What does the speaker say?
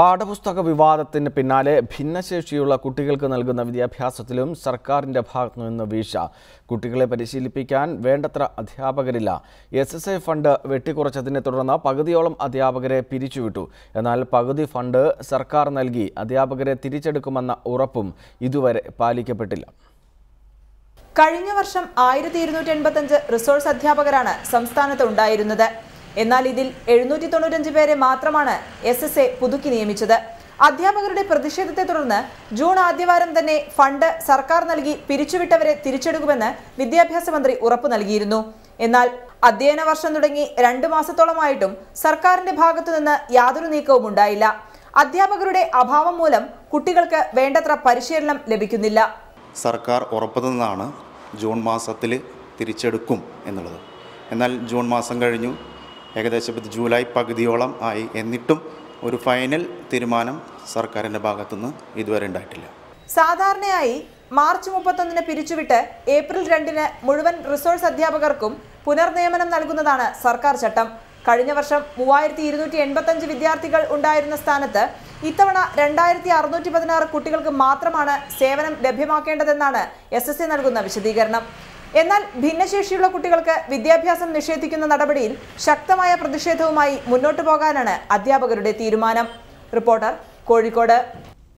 പാഠപുസ്തക വിവാദത്തിന് പിന്നാലെ ഭിന്നശേഷിയുള്ള കുട്ടികൾക്ക് നൽകുന്ന വിദ്യാഭ്യാസത്തിലും സർക്കാരിന്റെ ഭാഗത്തു നിന്ന് വീഴ്ച. കുട്ടികളെ പരിശീലിപ്പിക്കാൻ വേണ്ടത്ര അധ്യാപകരില്ല. എസ് എസ് ഐ ഫണ്ട് വെട്ടിക്കുറച്ചതിനെ തുടർന്ന് പകുതിയോളം അധ്യാപകരെ പിരിച്ചുവിട്ടു. എന്നാൽ പകുതി ഫണ്ട് സർക്കാർ നൽകി അധ്യാപകരെ തിരിച്ചെടുക്കുമെന്ന ഉറപ്പും ഇതുവരെ പാലിക്കപ്പെട്ടില്ല. കഴിഞ്ഞ വർഷം ആയിരത്തി ഇരുന്നൂറ്റി എൺപത്തഞ്ച് റിസോഴ്സ് അധ്യാപകരാണ് സംസ്ഥാനത്ത് ഉണ്ടായിരുന്നത്. എന്നാൽ ഇതിൽ എഴുന്നൂറ്റി തൊണ്ണൂറ്റഞ്ച് പേരെ മാത്രമാണ് എസ് എസ് എ പുതുക്കി നിയമിച്ചത്. അധ്യാപകരുടെ പ്രതിഷേധത്തെ തുടർന്ന് ജൂൺ ആദ്യവാരം തന്നെ ഫണ്ട് സർക്കാർ നൽകി പിരിച്ചുവിട്ടവരെ തിരിച്ചെടുക്കുമെന്ന് വിദ്യാഭ്യാസ മന്ത്രി ഉറപ്പു നൽകിയിരുന്നു. എന്നാൽ അധ്യയന വർഷം തുടങ്ങി രണ്ടു മാസത്തോളമായിട്ടും സർക്കാരിന്റെ ഭാഗത്തുനിന്ന് യാതൊരു നീക്കവും ഉണ്ടായില്ല. അധ്യാപകരുടെ അഭാവം മൂലം കുട്ടികൾക്ക് വേണ്ടത്ര പരിശീലനം ലഭിക്കുന്നില്ല. സർക്കാർ ഉറപ്പ് തന്നതാണ് ജൂൺ മാസത്തിൽ തിരിച്ചെടുക്കും എന്നുള്ളത്. എന്നാൽ ജൂൺ മാസം കഴിഞ്ഞു ഏകദേശം ഇത് ജൂലൈ പകുതിയോളം ആയി. എന്നിട്ടും ഒരു ഫൈനൽ തീരുമാനം സർക്കാരിന്റെ ഭാഗത്തുനിന്ന് ഇതുവരെ ഉണ്ടായിട്ടില്ല. സാധാരണയായി മാർച്ച് മുപ്പത്തൊന്നിന് പിരിച്ചുവിട്ട് ഏപ്രിൽ രണ്ടിന് മുഴുവൻ റിസോഴ്സ് അധ്യാപകർക്കും പുനർനിയമനം നൽകുന്നതാണ് സർക്കാർ ചട്ടം. കഴിഞ്ഞ വർഷം മൂവായിരത്തി ഇരുന്നൂറ്റി എൺപത്തഞ്ച് വിദ്യാർത്ഥികൾ ഉണ്ടായിരുന്ന സ്ഥാനത്ത് ഇത്തവണ രണ്ടായിരത്തി അറുന്നൂറ്റി പതിനാറ് കുട്ടികൾക്ക് മാത്രമാണ് സേവനം ലഭ്യമാക്കേണ്ടതെന്നാണ് എസ് എസ് സി നൽകുന്ന വിശദീകരണം. എന്നാൽ ഭിന്നശേഷിയുള്ള കുട്ടികൾക്ക് വിദ്യാഭ്യാസം നിഷേധിക്കുന്ന നടപടിയിൽ ശക്തമായ പ്രതിഷേധവുമായി മുന്നോട്ടു പോകാനാണ് അധ്യാപകരുടെ തീരുമാനം. റിപ്പോർട്ടർ കോഴിക്കോട്.